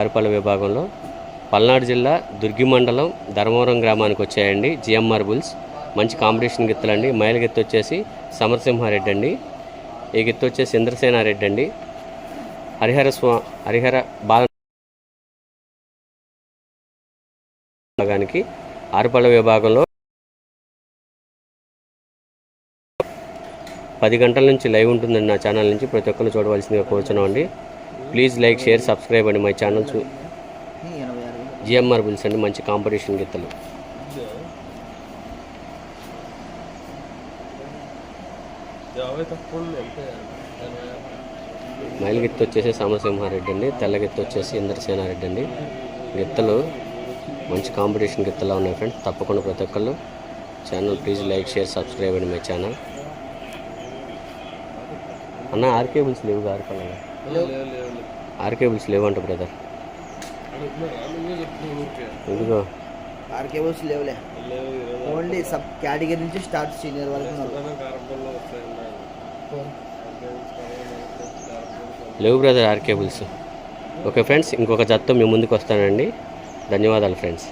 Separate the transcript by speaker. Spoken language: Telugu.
Speaker 1: పరిపాలన విభాగంలో పల్నాడు జిల్లా దుర్గి మండలం ధర్మవరం గ్రామానికి వచ్చాయండి. GMR bulls. మంచి కాంపిటీషన్ గిత్తలండి. మైల గిత్త వచ్చేసి సమరసింహారెడ్డి అండి. ఈ గిత్త వచ్చేసి ఇంద్రసేనారెడ్డి అండి. హరిహర స్వా హరిహర బాల విభాగానికి ఆరుపళ్ళ విభాగంలో పది గంటల నుంచి లైవ్ ఉంటుందండి నా ఛానల్ నుంచి. ప్రతి ఒక్కరు చూడవలసిందిగా కోరుచున్నామండి. ప్లీజ్ లైక్ షేర్ సబ్స్క్రైబ్ అండి మై ఛానల్ జిఎంఆర్ బిల్స్ అండి మంచి కాంపిటీషన్ గిత్తలు మైల్ గిత్త వచ్చేసి సమరసింహారెడ్డి అండి తెల్ల గిత్త వచ్చేసి ఇంద్రసేనారెడ్డి అండి. గిత్తలు మంచి కాంపిటీషన్ గిత్తలా ఉన్నాయి ఫ్రెండ్స్ తప్పకుండా ప్రతి ఒక్కళ్ళు channel please like share subscribe అండి మై ఛానల్ అన్న ఆర్కే బిల్స్ లేవు ఆర్కల్
Speaker 2: లేవు లేవు లేవు.
Speaker 1: ఆర్కే బిల్స్ లేవంట బ్రదర్. ఇదిగో
Speaker 3: ఆర్కేబుల్స్ లేవులే. ఓన్లీ సబ్ కేటగిరీ నుంచి స్టార్ట్ సీనియర్ వరకు
Speaker 1: లేవు brother RK bulls. Okay friends ఇంకొక జత్తో మీ ముందుకు వస్తానండి. ధన్యవాదాలు ఫ్రెండ్స్.